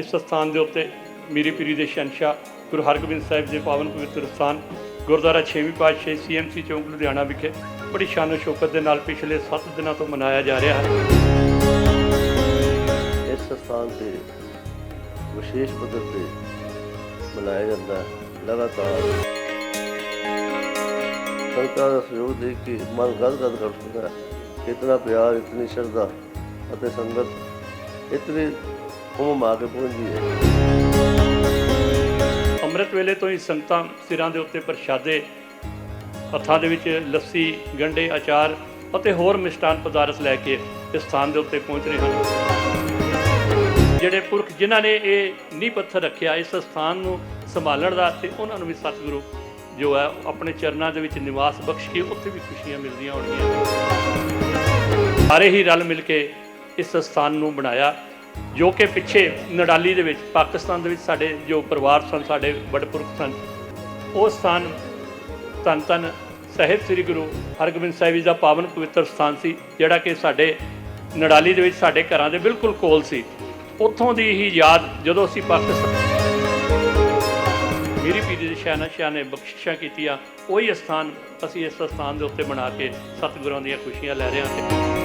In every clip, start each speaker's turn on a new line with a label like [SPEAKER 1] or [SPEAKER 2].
[SPEAKER 1] ਇਸ ਸਥਾਨ ਦੇ ਉੱਤੇ ਮੀਰੀ ਪੀਰੀ ਦੇ ਸ਼ਨਸ਼ਾ ਗੁਰੂ ਹਰਗੋਬਿੰਦ ਸਾਹਿਬ ਦੇ ਪਾਵਨ ਪਵਿੱਤਰ ਸਥਾਨ, ਗੁਰਦੁਆਰਾ 6ਵੀਂ ਪਾਤਸ਼ਾਹੀ ਸੀਐਮਸੀ ਚੌਂਕ, ਲੁਧਿਆਣਾ ਵਿਖੇ ਬੜੀ ਸ਼ਾਨੋ ਸ਼ੌਕਤ ਦੇ ਨਾਲ ਪਿਛਲੇ 7 ਦਿਨਾਂ ਤੋਂ ਮਨਾਇਆ ਜਾ ਰਿਹਾ ਹੈ।
[SPEAKER 2] ਇਸ ਸਥਾਨ ਤੇ ਵਿਸ਼ੇਸ਼ ਪੱਧਰ ਤੇ ਮਨਾਇਆ ਜਾਂਦਾ ਹੈ। ਲਗਾਤਾਰ ਸੰਗਤਾਂ ਦਾ ਸਹਿਯੋਗ ਦੇਖ ਕੇ ਮਨ ਗਦ ਗਦ ਕਰ ਉੱਠਦਾ ਹੈ। ਇਤਨਾ ਪਿਆਰ, ਇਤਨੀ ਸ਼ਰਧਾ ਅਤੇ ਸੰਗਤ ਇਤਨੀ ਹੁਮ ਆ ਕੇ ਪਹੁੰਚੀ ਹੈ।
[SPEAKER 1] ਅੰਮ੍ਰਿਤ ਵੇਲੇ ਤੋਂ ਹੀ ਸੰਗਤਾਂ ਸਿਰਾਂ ਦੇ ਉੱਤੇ ਪ੍ਰਸ਼ਾਦੇ, ਹੱਥਾਂ ਦੇ ਵਿੱਚ ਲੱਸੀ ਗੰਡੇ ਅਚਾਰ ਅਤੇ ਹੋਰ ਮਿਸ਼ਟਾਨ ਪਦਾਰਥ ਲੈ ਕੇ ਇਸ ਸਥਾਨ ਦੇ ਉੱਤੇ ਪਹੁੰਚ ਰਹੇ ਹਨ। ਜਿਹੜੇ ਪੁਰਖ ਜਿਨ੍ਹਾਂ ਨੇ ਇਹ ਨੀਂਹ ਪੱਥਰ ਰੱਖਿਆ, ਇਸ ਸਥਾਨ ਨੂੰ ਸੰਭਾਲਣ ਦਾ ਤੇ ਉਹਨਾਂ ਨੂੰ ਵੀ ਸਤਿਗੁਰੂ ਜੋ ਹੈ, ਆਪਣੇ ਚਰਨਾਂ ਦੇ ਵਿੱਚ ਨਿਵਾਸ ਬਖਸ਼ ਕੇ ਉੱਥੇ ਵੀ ਖੁਸ਼ੀਆਂ ਮਿਲਦੀਆਂ ਹੋਣਗੀਆਂ। ਸਾਰੇ ਹੀ ਰਲ ਮਿਲ ਕੇ ਇਸ ਸਥਾਨ ਨੂੰ ਬਣਾਇਆ। ਜੋ ਕਿ ਪਿੱਛੇ ਨਡਾਲੀ ਦੇ ਵਿੱਚ, ਪਾਕਿਸਤਾਨ ਦੇ ਵਿੱਚ ਸਾਡੇ ਜੋ ਪਰਿਵਾਰ ਸਨ, ਸਾਡੇ ਬੜਪੁਰਖ ਸਨ, ਉਹ ਸਥਾਨ ਧੰਨ ਧੰਨ ਸਾਹਿਬ ਸ੍ਰੀ ਗੁਰੂ ਹਰਗੋਬਿੰਦ ਸਾਹਿਬ ਜੀ ਦਾ ਪਾਵਨ ਪਵਿੱਤਰ ਸਥਾਨ ਸੀ, ਜਿਹੜਾ ਕਿ ਸਾਡੇ ਨਡਾਲੀ ਦੇ ਵਿੱਚ ਸਾਡੇ ਘਰਾਂ ਦੇ ਬਿਲਕੁਲ ਕੋਲ ਸੀ। ਉੱਥੋਂ ਦੀ ਹੀ ਯਾਦ ਜਦੋਂ ਅਸੀਂ ਪਾਕਿਸਤਾਨ ਮੇਰੀ ਪੀਰੀ ਦੇ ਸ਼ਾਨਾ ਸ਼ਾਨੇ ਬਖਸ਼ਿਸ਼ਾਂ ਕੀਤੀਆਂ, ਉਹੀ ਸਥਾਨ ਅਸੀਂ ਇਸ ਸਥਾਨ ਦੇ ਉੱਤੇ ਬਣਾ ਕੇ ਸਤਿਗੁਰਾਂ ਦੀਆਂ ਖੁਸ਼ੀਆਂ ਲੈ ਰਹੇ ਹਾਂ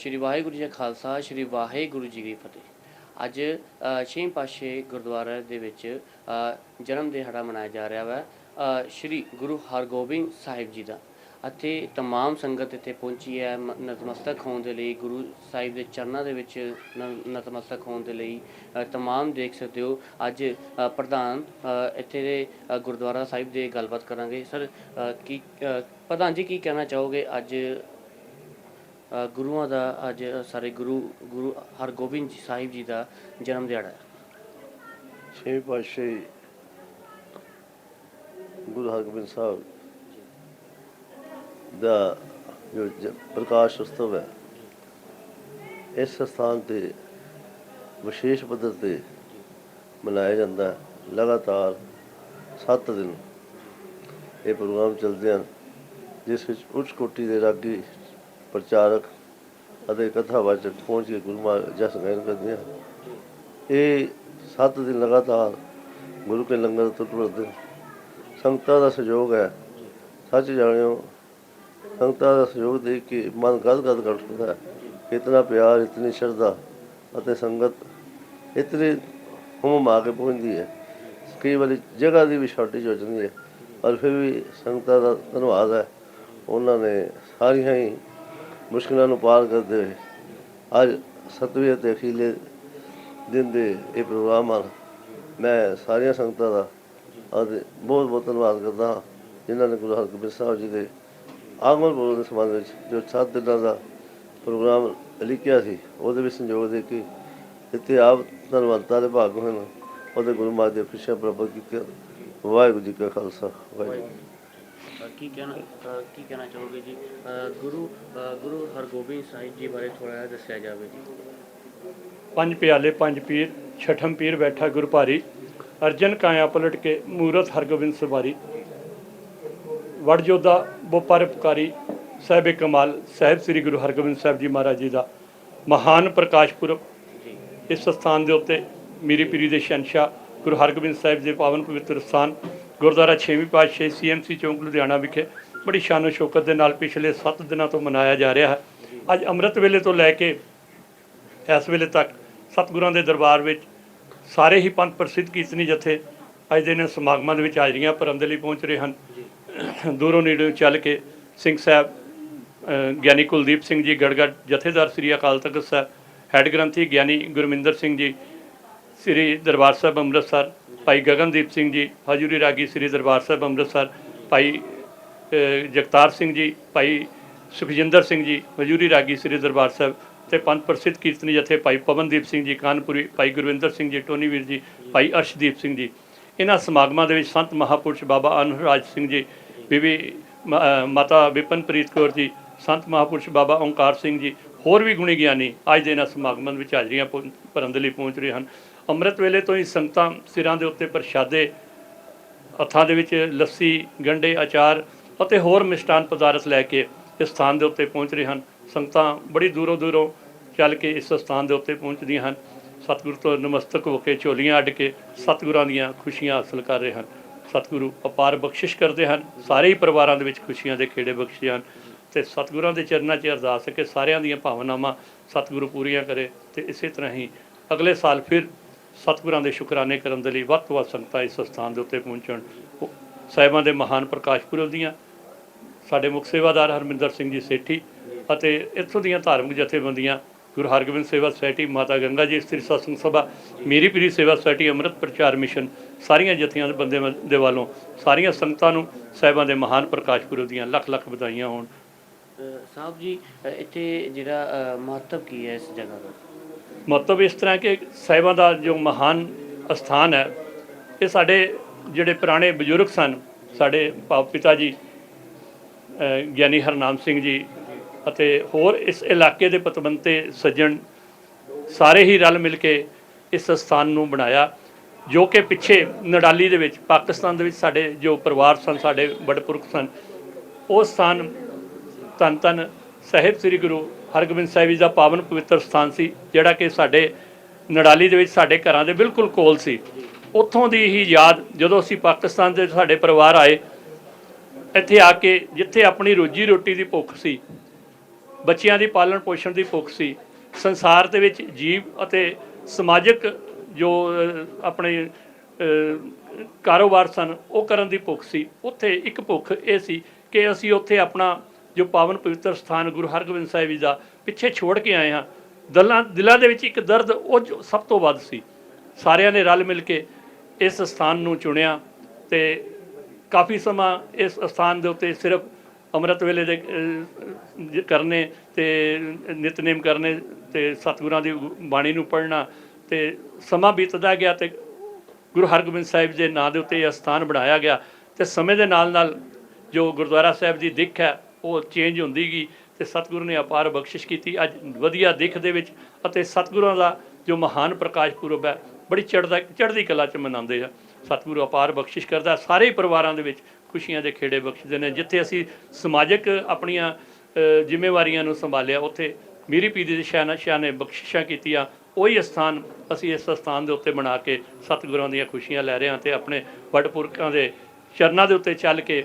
[SPEAKER 3] ਸ਼੍ਰੀ ਵਾਹਿਗੁਰੂ ਜੀ ਕਾ ਖਾਲਸਾ ਸ਼੍ਰੀ ਵਾਹਿਗੁਰੂ ਜੀ ਕੀ ਫਤਿਹ ਅੱਜ ਅ, ਛੇਵੇਂ ਪਾਤਸ਼ਾਹ ਗੁਰਦੁਆਰਾ ਦੇ ਵਿੱਚ ਅ, ਜਨਮ ਦਿਹਾੜਾ ਮਨਾਇਆ ਜਾ ਰਿਹਾ ਹੈ ਅ, ਸ਼੍ਰੀ ਗੁਰੂ ਹਰਗੋਬਿੰਦ ਸਾਹਿਬ ਜੀ ਦਾ ਅਤੇ तमाम ਸੰਗਤ ਇੱਥੇ ਪਹੁੰਚੀ ਹੈ ਮ- ਨਤਮਸਤਕ ਹੋਣ ਦੇ ਲਈ ਗੁਰੂ ਸਾਹਿਬ ਦੇ ਚਰਨਾਂ ਦੇ ਵਿੱਚ ਨ- ਨਤਮਸਤਕ ਹੋਣ ਦੇ ਲਈ ਅ, तमाम ਦੇਖ ਸਕਦੇ ਹੋ ਅੱਜ ਅ, ਪ੍ਰਧਾਨ ਅ, ਇੱਥੇ ਦੇ ਅ, ਗੁਰਦੁਆਰਾ ਸਾਹਿਬ ਦੇ ਗੱਲਬਾਤ ਕਰਾਂਗੇ ਸਰ ਅ, ਕੀ ਅ, ਪ੍ਰਧਾਨ ਜੀ ਕੀ ਕਹਿਣਾ ਚਾਹੋਗੇ ਅੱਜ ਅ, ਗੁਰੂਆਂ ਦਾ ਅੱਜ ਸਾਰੇ ਗੁਰੂ ਗੁਰੂ ਹਰਗੋਬਿੰਦ ਜੀ ਸਾਹਿਬ ਜੀ ਦਾ ਜਨਮ ਦਿਹਾੜਾ ਹੈ।
[SPEAKER 2] ਛੇ ਪਾਤਸ਼ਾਹੀ ਗੁਰੂ ਹਰਗੋਬਿੰਦ ਸਾਹਿਬ ਦਾ ਜੋ ਪ੍ਰਕਾਸ਼ ਉਤਸਵ ਹੈ, ਇਸ ਸਥਾਨ ਤੇ ਵਿਸ਼ੇਸ਼ ਪੱਧਰ ਤੇ ਮਨਾਇਆ ਜਾਂਦਾ ਲਗਾਤਾਰ 7 ਦਿਨ ਇਹ ਪ੍ਰੋਗਰਾਮ ਚੱਲਦੇ ਹਨ, ਜਿਸ ਵਿੱਚ ਉੱਚ ਕੋਟੀ ਦੇ ਰਾਗੀ ਪ੍ਰਚਾਰਕ ਅਤੇ ਕਥਾਵਾਚਕ ਪਹੁੰਚ ਕੇ ਗੁਰੂ ਮਹਾਰਾਜ ਜਸ ਗਾਇਨ ਕਰਦੇ ਹਨ ਇਹ 7 ਦਿਨ ਲਗਾਤਾਰ ਗੁਰੂ ਕੇ ਲੰਗਰ ਤੁਟ ਵਰਦੇ ਸੰਗਤਾਂ ਦਾ ਸਹਿਯੋਗ ਹੈ। ਸੱਚ ਜਾਣਿਓ, ਸੰਗਤਾਂ ਦਾ ਸਹਿਯੋਗ ਦੇਖ ਕੇ ਮਨ ਗਦ ਗਦ ਕਰ ਉੱਠਦਾ ਹੈ। ਇਤਨਾ ਪਿਆਰ, ਇਤਨੀ ਸ਼ਰਧਾ ਅਤੇ ਸੰਗਤ ਇਤਨੀ ਹੁਮ ਆ ਕੇ ਪਹੁੰਚਦੀ ਹੈ। ਕਈ ਵਾਰੀ ਜਗ੍ਹਾ ਦੀ ਵੀ ਸ਼ਾਰਟੇਜ ਹੋ ਜਾਂਦੀ ਹੈ। ਪਰ ਫਿਰ ਵੀ ਸੰਗਤਾਂ ਦਾ ਧੰਨਵਾਦ ਹੈ। ਉਹਨਾਂ ਨੇ ਸਾਰੀਆਂ ਹੀ ਮੁਸ਼ਕਿਲਾਂ ਨੂੰ ਪਾਰ ਕਰਦੇ ਹੋਏ ਅੱਜ ਸਤਵੇਂ ਅਤੇ ਅਖੀਲੇ ਦਿਨ ਦੇ ਇਹ ਪ੍ਰੋਗਰਾਮ ਹਨ ਮੈਂ ਸਾਰੀਆਂ ਸੰਗਤਾਂ ਦਾ ਅਤੇ ਬਹੁਤ ਬਹੁਤ ਧੰਨਵਾਦ ਕਰਦਾ ਹਾਂ ਜਿਨ੍ਹਾਂ ਨੇ ਗੁਰੂ ਹਰਗੋਬਿੰਦ ਸਾਹਿਬ ਜੀ ਦੇ ਆਗਮਨ ਪੁਰਬ ਦੇ ਸੰਬੰਧ ਵਿੱਚ ਜੋ ਸੱਤ ਦਿਨਾਂ ਦਾ ਪ੍ਰੋਗਰਾਮ ਲਿਖਿਆ ਸੀ ਉਹਦੇ ਵਿੱਚ ਸੰਯੋਗ ਦੇ ਕੇ ਇੱਥੇ ਆਪ ਧੰਨਵਾਦਤਾ ਦੇ ਭਾਗ ਹੋਏ ਨੇ ਉਹਦੇ ਗੁਰੂ ਮਹਾਰਾਜ ਦੇ ਖੁਸ਼ੀਆਂ ਪ੍ਰਾਪਤ ਕੀਤੀਆਂ ਵਾਹਿਗੁਰੂ ਜੀ ਕਾ ਖਾਲਸਾ ਵਾਹਿਗੁਰੂ
[SPEAKER 3] ਅ, ਕੀ ਕਹਿਣਾ ਅ, ਕੀ ਕਹਿਣਾ ਚਾਹੋਗੇ ਜੀ? ਅ, ਗੁਰੂ ਅ, ਗੁਰੂ ਹਰਗੋਬਿੰਦ ਸਾਹਿਬ ਜੀ ਬਾਰੇ ਥੋੜਾ ਜਿਹਾ ਦੱਸਿਆ ਜਾਵੇ ਜੀ।
[SPEAKER 1] ਪੰਜ ਪਿਆਲੇ ਪੰਜ ਪੀਰ ਛਠਮ ਪੀਰ ਬੈਠਾ ਗੁਰ ਭਾਰੀ। ਅਰਜਨ ਕਾਇਆ ਪਲਟ ਕੇ ਮੂਰਤ ਹਰਗੋਬਿੰਦ ਸਵਾਰੀ। ਵੜ ਜੋਧਾ ਬੋਪਰ ਪੁਕਾਰੀ ਸਾਹਿਬ ਕਮਾਲ ਸਾਹਿਬ ਸ੍ਰੀ ਗੁਰੂ ਹਰਗੋਬਿੰਦ ਸਾਹਿਬ ਜੀ ਮਹਾਰਾਜ ਜੀ ਦਾ ਮਹਾਨ ਪ੍ਰਕਾਸ਼ ਪੁਰਬ।
[SPEAKER 3] ਜੀ।
[SPEAKER 1] ਇਸ ਸਥਾਨ ਦੇ ਉੱਤੇ ਮੀਰੀ ਪੀਰੀ ਦੇ ਸ਼ਨਸ਼ਾ ਗੁਰੂ ਹਰਗੋਬਿੰਦ ਸਾਹਿਬ ਦੇ ਪਾਵਨ ਪਵਿੱਤਰ ਸਥਾਨ ਗੁਰਦੁਆਰਾ 6ਵੀਂ ਪਾਤਸ਼ਾਹੀ ਸੀਐਮਸੀ ਚੌਂਕ, ਲੁਧਿਆਣਾ ਵਿਖੇ ਬੜੀ ਸ਼ਾਨੋ ਸ਼ੌਕਤ ਦੇ ਨਾਲ ਪਿਛਲੇ 7 ਦਿਨਾਂ ਤੋਂ ਮਨਾਇਆ ਜਾ ਰਿਹਾ ਹੈ। ਅੱਜ ਅੰਮ੍ਰਿਤ ਵੇਲੇ ਤੋਂ ਲੈ ਕੇ ਇਸ ਵੇਲੇ ਤੱਕ ਸਤਿਗੁਰਾਂ ਦੇ ਦਰਬਾਰ ਵਿੱਚ ਸਾਰੇ ਹੀ ਪੰਥ ਪ੍ਰਸਿੱਧ ਕੀਰਤਨੀ ਜਥੇ ਅੱਜ ਦੇ ਨੇ ਸਮਾਗਮਾਂ ਦੇ ਵਿੱਚ ਹਾਜ਼ਰੀਆਂ ਭਰਨ ਦੇ ਲਈ ਪਹੁੰਚ ਰਹੇ ਹਨ। ਦੂਰੋਂ ਨੇੜਿਓਂ ਚੱਲ ਕੇ ਸਿੰਘ ਸਾਹਿਬ ਗਿਆਨੀ ਕੁਲਦੀਪ ਸਿੰਘ ਜੀ ਗੜਗੜ, ਜਥੇਦਾਰ ਸ੍ਰੀ ਅਕਾਲ ਤਖਤ ਸਾਹਿਬ, ਹੈੱਡ ਗ੍ਰੰਥੀ ਗਿਆਨੀ ਗੁਰਮਿੰਦਰ ਸਿੰਘ ਜੀ, ਸ੍ਰੀ ਦਰਬਾਰ ਸਾਹਿਬ ਅੰਮ੍ਰਿਤਸਰ ਭਾਈ ਗਗਨਦੀਪ ਸਿੰਘ ਜੀ, ਹਜੂਰੀ ਰਾਗੀ ਸ੍ਰੀ ਦਰਬਾਰ ਸਾਹਿਬ ਅੰਮ੍ਰਿਤਸਰ, ਭਾਈ ਜਗਤਾਰ ਸਿੰਘ ਜੀ, ਭਾਈ ਸੁਖਜਿੰਦਰ ਸਿੰਘ ਜੀ, ਹਜੂਰੀ ਰਾਗੀ ਸ੍ਰੀ ਦਰਬਾਰ ਸਾਹਿਬ ਤੇ ਪੰਥ ਪ੍ਰਸਿੱਧ ਕੀਰਤਨੀ ਜਥੇ ਭਾਈ ਪਵਨਦੀਪ ਸਿੰਘ ਜੀ, ਕਾਨਪੁਰੀ, ਭਾਈ ਗੁਰਵਿੰਦਰ ਸਿੰਘ ਜੀ, ਟੋਨੀ ਵੀਰ ਜੀ, ਭਾਈ ਅਰਸ਼ਦੀਪ ਸਿੰਘ ਜੀ। ਇਹਨਾਂ ਸਮਾਗਮਾਂ ਦੇ ਵਿੱਚ ਸੰਤ ਮਹਾਪੁਰਸ਼ ਬਾਬਾ ਅਨਹਰਾਜ ਸਿੰਘ ਜੀ, ਬੀਬੀ, ਮ- ਮਾਤਾ ਵਿਪਨਪ੍ਰੀਤ ਕੌਰ ਜੀ, ਸੰਤ ਮਹਾਪੁਰਸ਼ ਬਾਬਾ ਓਂਕਾਰ ਸਿੰਘ ਜੀ ਹੋਰ ਵੀ ਗੁਣੀ ਗਿਆਨੀ ਅੱਜ ਦੇ ਇਹਨਾਂ ਸਮਾਗਮਾਂ ਵਿੱਚ ਹਾਜ਼ਰੀਆਂ ਪਹੁੰ- ਭਰਨ ਦੇ ਲਈ ਪਹੁੰਚ ਰਹੇ ਹਨ। ਅੰਮ੍ਰਿਤ ਵੇਲੇ ਤੋਂ ਹੀ ਸੰਗਤਾਂ ਸਿਰਾਂ ਦੇ ਉੱਤੇ ਪ੍ਰਸ਼ਾਦੇ, ਹੱਥਾਂ ਦੇ ਵਿੱਚ ਲੱਸੀ ਗੰਡੇ ਅਚਾਰ ਅਤੇ ਹੋਰ ਮਿਸ਼ਟਾਨ ਪਦਾਰਥ ਲੈ ਕੇ ਇਸ ਸਥਾਨ ਦੇ ਉੱਤੇ ਪਹੁੰਚ ਰਹੇ ਹਨ। ਸੰਗਤਾਂ ਬੜੀ ਦੂਰੋਂ ਦੂਰੋਂ ਚੱਲ ਕੇ ਇਸ ਸਥਾਨ ਦੇ ਉੱਤੇ ਪਹੁੰਚਦੀਆਂ ਹਨ। ਸਤਿਗੁਰੂ ਤੋਂ ਨਮਸਤਕ ਹੋ ਕੇ ਝੋਲੀਆਂ ਅੱਡ ਕੇ ਸਤਿਗੁਰਾਂ ਦੀਆਂ ਖੁਸ਼ੀਆਂ ਹਾਸਲ ਕਰ ਰਹੇ ਹਨ। ਸਤਿਗੁਰੂ ਅਪਾਰ ਬਖਸ਼ਿਸ਼ ਕਰਦੇ ਹਨ। ਸਾਰੇ ਹੀ ਪਰਿਵਾਰਾਂ ਦੇ ਵਿੱਚ ਖੁਸ਼ੀਆਂ ਦੇ ਖੇੜੇ ਬਖਸ਼ੇ ਹਨ। ਤੇ ਸਤਿਗੁਰਾਂ ਦੇ ਚਰਨਾਂ 'ਚ ਅਰਦਾਸ ਹੈ ਕਿ ਸਾਰਿਆਂ ਦੀਆਂ ਭਾਵਨਾਵਾਂ ਸਤਿਗੁਰੂ ਪੂਰੀਆਂ ਕਰੇ ਤੇ ਇਸੇ ਤਰ੍ਹਾਂ ਹੀ ਅਗਲੇ ਸਾਲ ਫਿਰ ਸਤਿਗੁਰਾਂ ਦੇ ਸ਼ੁਕਰਾਨੇ ਕਰਨ ਦੇ ਲਈ ਵੱਧ ਤੋਂ ਵੱਧ ਸੰਗਤਾਂ ਇਸ ਸਥਾਨ ਦੇ ਉੱਤੇ ਪਹੁੰਚਣ। ਸਾਹਿਬਾਂ ਦੇ ਮਹਾਨ ਪ੍ਰਕਾਸ਼ ਪੁਰਬ ਦੀਆਂ, ਸਾਡੇ ਮੁੱਖ ਸੇਵਾਦਾਰ ਹਰਮਿੰਦਰ ਸਿੰਘ ਜੀ ਸੇਠੀ ਅਤੇ ਇੱਥੋਂ ਦੀਆਂ ਧਾਰਮਿਕ ਜਥੇਬੰਦੀਆਂ, ਗੁਰੂ ਹਰਗੋਬਿੰਦ ਸੇਵਾ ਸੁਸਾਇਟੀ, ਮਾਤਾ ਗੰਗਾ ਜੀ ਇਸਤਰੀ ਸਤਸੰਗ ਸਭਾ, ਮੇਰੀ ਪੀਰੀ ਸੇਵਾ ਸੁਸਾਇਟੀ, ਅੰਮ੍ਰਿਤ ਪ੍ਰਚਾਰ ਮਿਸ਼ਨ, ਸਾਰੀਆਂ ਜਥੀਆਂ ਦੇ ਬੰਦੇ ਦੇ ਵੱਲੋਂ ਸਾਰੀਆਂ ਸੰਗਤਾਂ ਨੂੰ ਸਾਹਿਬਾਂ ਦੇ ਮਹਾਨ ਪ੍ਰਕਾਸ਼ ਪੁਰਬ ਦੀਆਂ ਲੱਖ ਲੱਖ ਵਧਾਈਆਂ ਹੋਣ।
[SPEAKER 3] ਸਾਹਿਬ ਜੀ ਇੱਥੇ ਜਿਹੜਾ ਮਹੱਤਵ ਕੀ ਹੈ ਇਸ ਜਗ੍ਹਾ ਦਾ?
[SPEAKER 1] ਮਹੱਤਵ ਇਸ ਤਰ੍ਹਾਂ ਕਿ ਸਾਹਿਬਾਂ ਦਾ ਜੋ ਮਹਾਨ ਅਸਥਾਨ ਹੈ, ਇਹ ਸਾਡੇ ਜਿਹੜੇ ਪੁਰਾਣੇ ਬਜ਼ੁਰਗ ਸਨ, ਸਾਡੇ ਭਾਵ ਪਿਤਾ ਜੀ ਗਿਆਨੀ ਹਰਨਾਮ ਸਿੰਘ ਜੀ ਅਤੇ ਹੋਰ ਇਸ ਇਲਾਕੇ ਦੇ ਪਤਵੰਤੇ ਸੱਜਣ ਸਾਰੇ ਹੀ ਰਲ ਮਿਲ ਕੇ ਇਸ ਸਥਾਨ ਨੂੰ ਬਣਾਇਆ, ਜੋ ਕਿ ਪਿੱਛੇ ਨਡਾਲੀ ਦੇ ਵਿੱਚ, ਪਾਕਿਸਤਾਨ ਦੇ ਵਿੱਚ ਸਾਡੇ ਜੋ ਪਰਿਵਾਰ ਸਨ, ਸਾਡੇ ਬੜਪੁਰਖ ਸਨ, ਉਹ ਸਥਾਨ ਧੰਨ ਧੰਨ ਸਾਹਿਬ ਸ੍ਰੀ ਗੁਰੂ ਹਰਗੋਬਿੰਦ ਸਾਹਿਬ ਜੀ ਦਾ ਪਾਵਨ ਪਵਿੱਤਰ ਸਥਾਨ ਸੀ, ਜਿਹੜਾ ਕਿ ਸਾਡੇ ਨੜਾਲੀ ਦੇ ਵਿੱਚ ਸਾਡੇ ਘਰਾਂ ਦੇ ਬਿਲਕੁਲ ਕੋਲ ਸੀ। ਉੱਥੋਂ ਦੀ ਹੀ ਯਾਦ ਜਦੋਂ ਅਸੀਂ ਪਾਕਿਸਤਾਨ ਦੇ ਸਾਡੇ ਪਰਿਵਾਰ ਆਏ, ਇੱਥੇ ਆ ਕੇ ਜਿੱਥੇ ਆਪਣੀ ਰੋਜੀ ਰੋਟੀ ਦੀ ਭੁੱਖ ਸੀ, ਬੱਚਿਆਂ ਦੀ ਪਾਲਣ ਪੋਸ਼ਣ ਦੀ ਭੁੱਖ ਸੀ, ਸੰਸਾਰ ਦੇ ਵਿੱਚ ਜੀਵ ਅਤੇ ਸਮਾਜਿਕ ਜੋ ਆਪਣੇ ਕਾਰੋਬਾਰ ਸਨ, ਉਹ ਕਰਨ ਦੀ ਭੁੱਖ ਸੀ। ਉੱਥੇ ਇੱਕ ਭੁੱਖ ਇਹ ਸੀ ਕਿ ਅਸੀਂ ਉੱਥੇ ਆਪਣਾ ਜੋ ਪਾਵਨ ਪਵਿੱਤਰ ਸਥਾਨ ਗੁਰੂ ਹਰਗੋਬਿੰਦ ਸਾਹਿਬ ਜੀ ਦਾ ਪਿੱਛੇ ਛੋੜ ਕੇ ਆਏ ਹਾਂ, ਦਿਲਾਂ ਦਿਲਾਂ ਦੇ ਵਿੱਚ ਇੱਕ ਦਰਦ ਉਹ ਸਭ ਤੋਂ ਵੱਧ ਸੀ। ਸਾਰਿਆਂ ਨੇ ਰਲ ਮਿਲ ਕੇ ਇਸ ਸਥਾਨ ਨੂੰ ਚੁਣਿਆ ਤੇ ਕਾਫੀ ਸਮਾਂ ਇਸ ਸਥਾਨ ਦੇ ਉੱਤੇ ਸਿਰਫ ਅੰਮ੍ਰਿਤ ਵੇਲੇ ਦੇ ਕਰਨੇ ਤੇ ਨਿਤਨੇਮ ਕਰਨੇ ਤੇ ਸਤਿਗੁਰਾਂ ਦੀ ਬਾਣੀ ਨੂੰ ਪੜ੍ਹਨਾ ਤੇ ਸਮਾਂ ਬੀਤਦਾ ਗਿਆ ਤੇ ਗੁਰੂ ਹਰਗੋਬਿੰਦ ਸਾਹਿਬ ਦੇ ਨਾਂ ਦੇ ਉੱਤੇ ਇਹ ਸਥਾਨ ਬਣਾਇਆ ਗਿਆ ਤੇ ਸਮੇਂ ਦੇ ਨਾਲ ਨਾਲ ਜੋ ਗੁਰਦੁਆਰਾ ਸਾਹਿਬ ਦੀ ਦਿੱਖ ਹੈ ਉਹ ਚੇਂਜ ਹੁੰਦੀ ਗਈ ਤੇ ਸਤਿਗੁਰੂ ਨੇ ਅਪਾਰ ਬਖਸ਼ਿਸ਼ ਕੀਤੀ। ਅੱਜ ਵਧੀਆ ਦਿੱਖ ਦੇ ਵਿੱਚ ਅਤੇ ਸਤਿਗੁਰਾਂ ਦਾ ਜੋ ਮਹਾਨ ਪ੍ਰਕਾਸ਼ ਪੁਰਬ ਹੈ, ਬੜੀ ਚੜ੍ਹਦਾ, ਚੜ੍ਹਦੀ ਕਲਾ ਚ ਮਨਾਉਂਦੇ ਆ। ਸਤਿਗੁਰੂ ਅਪਾਰ ਬਖਸ਼ਿਸ਼ ਕਰਦਾ, ਸਾਰੇ ਹੀ ਪਰਿਵਾਰਾਂ ਦੇ ਵਿੱਚ ਖੁਸ਼ੀਆਂ ਦੇ ਖੇੜੇ ਬਖਸ਼ਦੇ ਨੇ। ਜਿੱਥੇ ਅਸੀਂ ਸਮਾਜਿਕ ਆਪਣੀਆਂ ਜ਼ਿੰਮੇਵਾਰੀਆਂ ਨੂੰ ਸੰਭਾਲਿਆ, ਉੱਥੇ ਮੀਰੀ ਪੀਰੀ ਦੇ ਸ਼ਾਨ ਸ਼ਾਹ ਨੇ ਬਖਸ਼ਿਸ਼ਾਂ ਕੀਤੀਆਂ, ਉਹੀ ਸਥਾਨ ਅਸੀਂ ਇਸ ਸਥਾਨ ਦੇ ਉੱਤੇ ਬਣਾ ਕੇ ਸਤਿਗੁਰਾਂ ਦੀਆਂ ਖੁਸ਼ੀਆਂ ਲੈ ਰਹੇ ਹਾਂ ਤੇ ਆਪਣੇ ਵੱਡਪੁਰਖਾਂ ਦੇ ਚਰਨਾਂ ਦੇ ਉੱਤੇ ਚੱਲ ਕੇ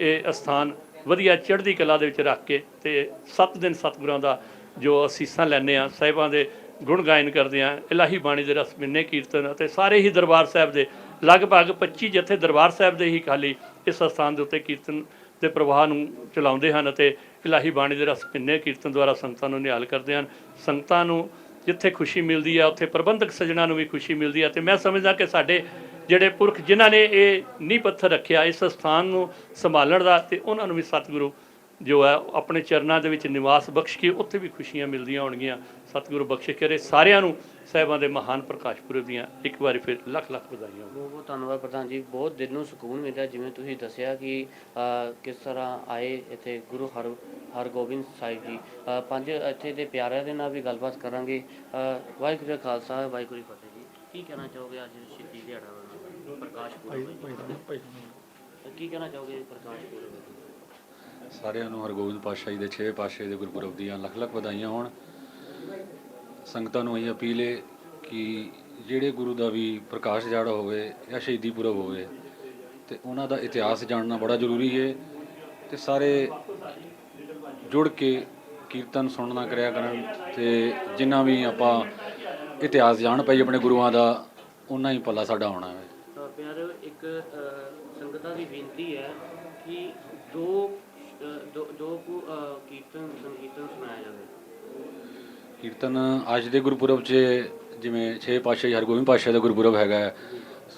[SPEAKER 1] ਇਹ ਅਸਥਾਨ ਵਧੀਆ ਚੜ੍ਹਦੀ ਕਲਾ ਦੇ ਵਿੱਚ ਰੱਖ ਕੇ ਤੇ 7 ਦਿਨ ਸਤਿਗੁਰਾਂ ਦਾ ਜੋ ਅਸੀਸਾਂ ਲੈਂਦੇ ਆ ਸਾਹਿਬਾਂ ਦੇ ਗੁਣ ਗਾਇਨ ਕਰਦੇ ਆ ਇਲਾਹੀ ਬਾਣੀ ਦੇ ਰਸ ਮਿੰਨੇ ਕੀਰਤਨ ਅਤੇ ਸਾਰੇ ਹੀ ਦਰਬਾਰ ਸਾਹਿਬ ਦੇ ਲਗਭਗ 25 ਜਥੇ ਦਰਬਾਰ ਸਾਹਿਬ ਦੇ ਹੀ ਖਾਲੀ ਇਸ ਅਸਥਾਨ ਦੇ ਉੱਤੇ ਕੀਰਤਨ ਦੇ ਪ੍ਰਵਾਹ ਨੂੰ ਚਲਾਉਂਦੇ ਹਨ ਅਤੇ ਇਲਾਹੀ ਬਾਣੀ ਦੇ ਰਸ ਮਿੰਨੇ ਕੀਰਤਨ ਦੁਆਰਾ ਸੰਗਤਾਂ ਨੂੰ ਨਿਹਾਲ ਕਰਦੇ ਹਨ। ਸੰਗਤਾਂ ਨੂੰ ਜਿੱਥੇ ਖੁਸ਼ੀ ਮਿਲਦੀ ਹੈ ਉੱਥੇ ਪ੍ਰਬੰਧਕ ਸੱਜਣਾ ਨੂੰ ਵੀ ਖੁਸ਼ੀ ਮਿਲਦੀ ਹੈ ਤੇ ਮੈਂ ਸਮਝਦਾ ਕਿ ਸਾਡੇ ਜਿਹੜੇ ਪੁਰਖ ਜਿਨ੍ਹਾਂ ਨੇ ਇਹ ਨੀਂਹ ਪੱਥਰ ਰੱਖਿਆ, ਇਸ ਸਥਾਨ ਨੂੰ ਸੰਭਾਲਣ ਦਾ ਤੇ ਉਹਨਾਂ ਨੂੰ ਵੀ ਸਤਿਗੁਰੂ ਜੋ ਹੈ ਆਪਣੇ ਚਰਨਾਂ ਦੇ ਵਿੱਚ ਨਿਵਾਸ ਬਖਸ਼ ਕੇ ਉੱਥੇ ਵੀ ਖੁਸ਼ੀਆਂ ਮਿਲਦੀਆਂ ਹੋਣਗੀਆਂ। ਸਤਿਗੁਰੂ ਬਖਸ਼ਿਸ਼ ਕਰੇ ਸਾਰਿਆਂ ਨੂੰ ਸਾਹਿਬਾਂ ਦੇ ਮਹਾਨ ਪ੍ਰਕਾਸ਼ ਪੁਰਬ ਦੀਆਂ ਇੱਕ ਵਾਰੀ ਫਿਰ ਲੱਖ ਲੱਖ ਵਧਾਈਆਂ।
[SPEAKER 3] ਬਹੁਤ ਬਹੁਤ ਧੰਨਵਾਦ ਪ੍ਰਧਾਨ ਜੀ, ਬਹੁਤ ਦਿਲ ਨੂੰ ਸਕੂਨ ਮਿਲਿਆ ਜਿਵੇਂ ਤੁਸੀਂ ਦੱਸਿਆ ਕਿ ਕਿਸ ਤਰ੍ਹਾਂ ਆਏ ਇੱਥੇ ਗੁਰੂ ਹਰ, ਹਰਗੋਬਿੰਦ ਸਾਹਿਬ ਜੀ। ਪੰਜ ਇੱਥੇ ਦੇ ਪਿਆਰਿਆਂ ਦੇ ਨਾਲ ਵੀ ਗੱਲਬਾਤ ਕਰਾਂਗੇ। ਵਾਹਿਗੁਰੂ ਜੀ ਖਾਲਸਾ, ਵਾਹਿਗੁਰੂ ਜੀ ਫਤਿਹ। ਕੀ ਕਹਿਣਾ ਚਾਹੋਗੇ ਅੱਜ ਸ਼ਹੀਦੀ ਦਿਹਾੜਾ ਵਾ, ਪ੍ਰਕਾਸ਼ ਪੁਰਬ। ਕੀ ਕਹਿਣਾ ਚਾਹੋਗੇ ਪ੍ਰਕਾਸ਼ ਪੁਰਬ?
[SPEAKER 4] ਸਾਰਿਆਂ ਨੂੰ ਹਰਗੋਬਿੰਦ ਪਾਤਸ਼ਾਹ ਜੀ ਦੇ 6 ਪਾਤਸ਼ਾਹ ਜੀ ਦੇ ਗੁਰਪੁਰਬ ਦੀਆਂ ਲੱਖ ਲੱਖ ਵਧਾਈਆਂ ਹੋਣ ਸੰਗਤਾਂ ਨੂੰ ਇਹ ਅਪੀਲ ਹੈ ਕਿ ਜਿਹੜੇ ਗੁਰੂ ਦਾ ਵੀ ਪ੍ਰਕਾਸ਼ ਦਿਹਾੜਾ ਹੋਵੇ ਜਾਂ ਸ਼ਹੀਦੀ ਪੁਰਬ ਹੋਵੇ ਤੇ ਉਹਨਾਂ ਦਾ ਇਤਿਹਾਸ ਜਾਣਨਾ ਬੜਾ ਜ਼ਰੂਰੀ ਹੈ ਤੇ ਸਾਰੇ ਜੁੜ ਕੇ ਕੀਰਤਨ ਸੁਣਨਾ ਕਰਿਆ ਕਰਨ ਤੇ ਜਿੰਨਾ ਵੀ ਆਪਾਂ ਇਤਿਹਾਸ ਜਾਣ ਪਾਈ ਆਪਣੇ ਗੁਰੂਆਂ ਦਾ ਉਨਾ ਹੀ ਪੱਲਾ ਸਾਡਾ ਹੋਣਾ ਹੈ।
[SPEAKER 3] ਤਾਂ ਪਿਆਰਿਓ ਇੱਕ ਸੰਗਤਾਂ ਦੀ ਬੇਨਤੀ ਹੈ ਕਿ ਦੋ ਦੋ ਦੋ ਕੀਰਤਨ ਸੰਕੀਰਤਨ ਸੁਣਾਇਆ ਜਾਵੇ।
[SPEAKER 4] ਕੀਰਤਨ ਅੱਜ ਦੇ ਗੁਰਪੁਰਬ 'ਚ ਜਿਵੇਂ 6 ਪਾਤਸ਼ਾਹੀ ਹਰਗੋਬਿੰਦ ਪਾਤਸ਼ਾਹ ਦਾ ਗੁਰਪੁਰਬ ਹੈਗਾ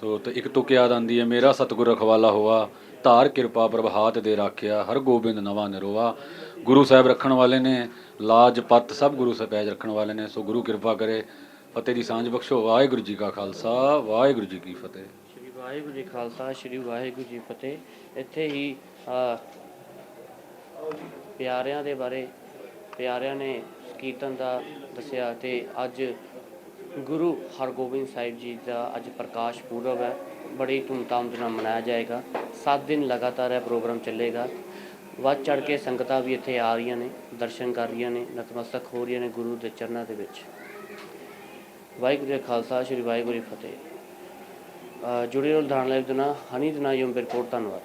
[SPEAKER 4] ਸੋ ਤੇ ਇੱਕ ਤੁਕ ਯਾਦ ਆਂਦੀ ਹੈ ਮੇਰਾ ਸਤਿਗੁਰ ਰਖਵਾਲਾ ਹੋਆ ਧਾਰ ਕਿਰਪਾ ਪ੍ਰਭਾਤ ਦੇ ਰਾਖਿਆ ਹਰ ਗੋਬਿੰਦ ਨਵਾਂ ਨਿਰੋਆ। ਗੁਰੂ ਸਾਹਿਬ ਰੱਖਣ ਵਾਲੇ ਨੇ ਲਾਜ ਪੱਤ ਸਭ ਗੁਰੂ ਸਾਹਿਬ ਰੱਖਣ ਵਾਲੇ ਨੇ ਸੋ ਗੁਰੂ ਕਿਰਪਾ ਕਰੇ ਫਤਿਹ ਦੀ ਸਾਂਝ ਬਖਸ਼ੋ। ਵਾਹਿਗੁਰੂ ਜੀ ਕਾ ਖਾਲਸਾ, ਵਾਹਿਗੁਰੂ ਜੀ ਕੀ ਫਤਿਹ।
[SPEAKER 3] ਸ਼੍ਰੀ ਵਾਹਿਗੁਰੂ ਜੀ ਖਾਲਸਾ, ਸ਼੍ਰੀ ਵਾਹਿਗੁਰੂ ਜੀ ਫਤਿਹ। ਇੱਥੇ ਹੀ ਪਿਆਰਿਆਂ ਦੇ ਬਾਰੇ, ਪਿਆਰਿਆਂ ਨੇ ਕੀਰਤਨ ਦਾ ਦੱਸਿਆ ਤੇ ਅੱਜ ਗੁਰੂ ਹਰਗੋਬਿੰਦ ਸਾਹਿਬ ਜੀ ਦਾ ਅੱਜ ਪ੍ਰਕਾਸ਼ ਪੁਰਬ ਹੈ। ਬੜੀ ਧੂਮਧਾਮ ਦੇ ਨਾਲ ਮਨਾਇਆ ਜਾਏਗਾ। 7 ਦਿਨ ਲਗਾਤਾਰ ਇਹ ਪ੍ਰੋਗਰਾਮ ਚੱਲੇਗਾ। ਵੱਧ ਚੜ ਕੇ ਸੰਗਤਾਂ ਵੀ ਇੱਥੇ ਆ ਰਹੀਆਂ ਨੇ, ਦਰਸ਼ਨ ਕਰ ਰਹੀਆਂ ਨੇ, ਨਤਮਸਤਕ ਹੋ ਰਹੀਆਂ ਨੇ ਗੁਰੂ ਦੇ ਚਰਨਾਂ ਦੇ ਵਿੱਚ। ਵਾਹਿਗੁਰੂ ਜੀ ਕਾ ਖਾਲਸਾ, ਸ੍ਰੀ ਵਾਹਿਗੁਰੂ ਜੀ ਫਤਿਹ। ਜੁੜੇ ਰਹੋ ਲੁਧਿਆਣਾ ਲਾਈਵ ਦੇ ਨਾਲ, ਹਨੀ ਦੇ ਨਾਲ ਯੂਮ ਰਿਪੋਰਟ ਧੰਨਵਾਦ।